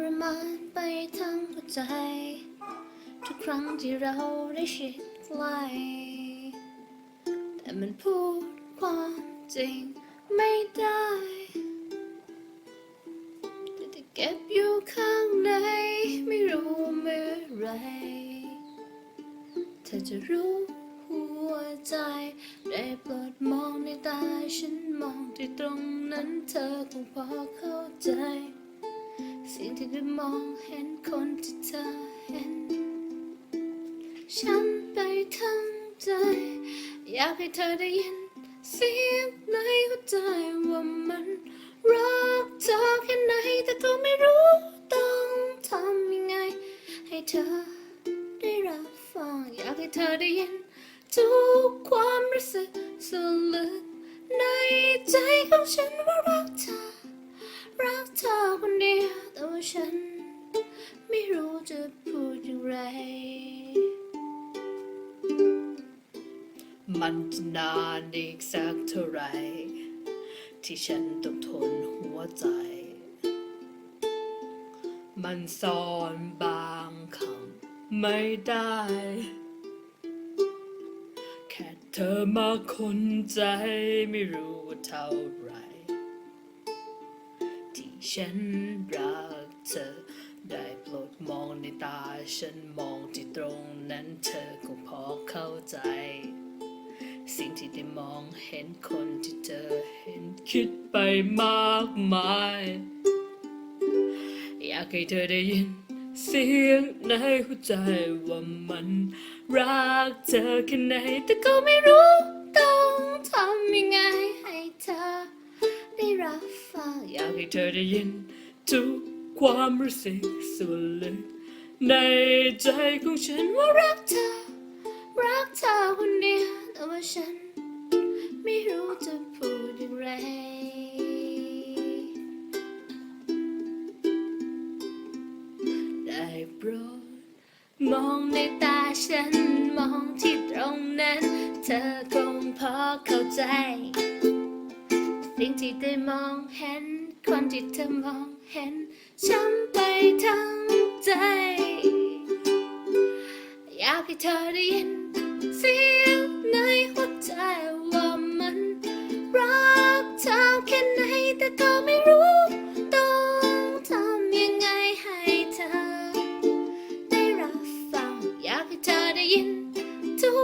รมานไปทั้งหัวใจ ทุกครั้งที่เราได้ชิดใกล้แต่มันพูดความจริงไม่ได้แต่ที่เก็บอยู่ข้างในไม่รู้เมื่อไรเธอจะรู้หัวใจ ได้โปรดมองในตาฉันมองที่ตรงนั้นเธอคงพอเข้าใจ สิ่งที่ได้มองเห็นคนที่เธอเห็น ฉันไปทั้งใจ อยากให้เธอได้ยิน เสียงในหัวใจว่ามันรักเธอแค่ไหนแต่ก็ไม่รู้ต้องทำยังไง ให้เธอได้รับฟัง อยากให้เธอได้ยิน ทุกความรู้สึกสุดลึกในใจของฉันว่า ฉัน ไม่รู้จะพูดอย่างไร มันจะนานอีกสักเท่าไร ที่ฉันต้องทนหัวใจ มันซ่อนบางคำไม่ได้ แค่เธอมาคนใจไม่รู้ว่าเท่าไร ที่ฉันรัก เธอ ได้โปรดมองในตาฉันมองที่ตรงนั้นเธอคงพอเข้าใจ สิ่งที่ได้มองเห็นคนที่เธอเห็นคิดไปมากมาย อยากให้เธอได้ยินเสียงในหัวใจว่ามันรักเธอแค่ไหนแต่ก็ไม่รู้ต้องทำยังไงให้เธอได้รับฟังอยากให้เธอได้ยินทุก ความรู้สึกส่วนลึกในใจของฉันว่ารักเธอ รักเธอคนเดียวแต่ว่าฉัน ไม่รู้จะพูดอย่างไร ได้โปรดมองในตาฉัน มองที่ตรงนั้น เธอคงพอเข้าใจ สิ่งที่ได้มองเห็น คนที่เธอมองเห็นฉัน เธอได้ยิน เสียงในหัวใจว่ามันรักเธอแค่ไหนแต่ก็ไม่รู้ ต้องทำยังไงให้เธอ ได้รับฟังอยากให้เธอได้ยิน ทุ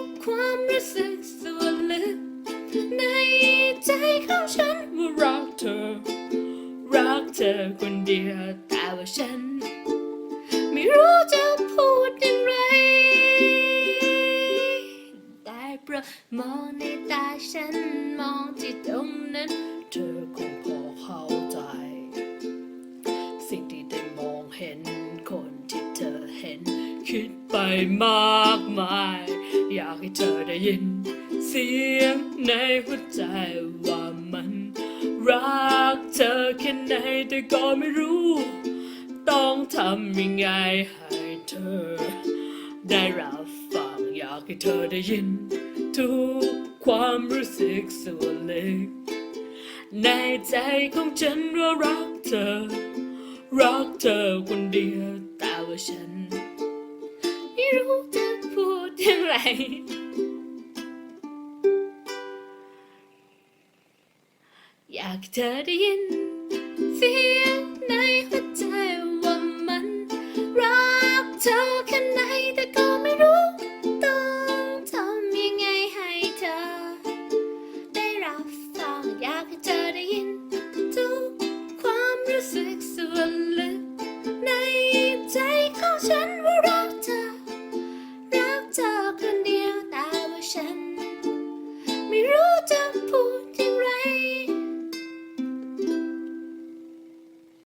กความรู้สึกส่วนลึก ในใจของฉัน มองในตาฉันมองที่ตรงนั้น เธอคงพอเข้าใจ สิ่งที่ได้มองเห็น คนที่เธอเห็น คิดไปมากมาย อยากให้เธอได้ยิน เสียงในหัวใจว่ามัน รักเธอแค่ไหนแต่ก็ไม่รู้ ต้องทำยังไงให้เธอ ได้รับฟังอยากให้เธอได้ยิน ทุกความรู้สึกส่วนลึกในใจของฉันว่ารักเธอ รักเธอคนเดียวแต่ว่าฉัน ไม่รู้จะพูดยังไงอยากเธอได้ยินเสียงในหัวใจว่ามัน รักเธอแค่ไหนแต่ก็ไม่รู้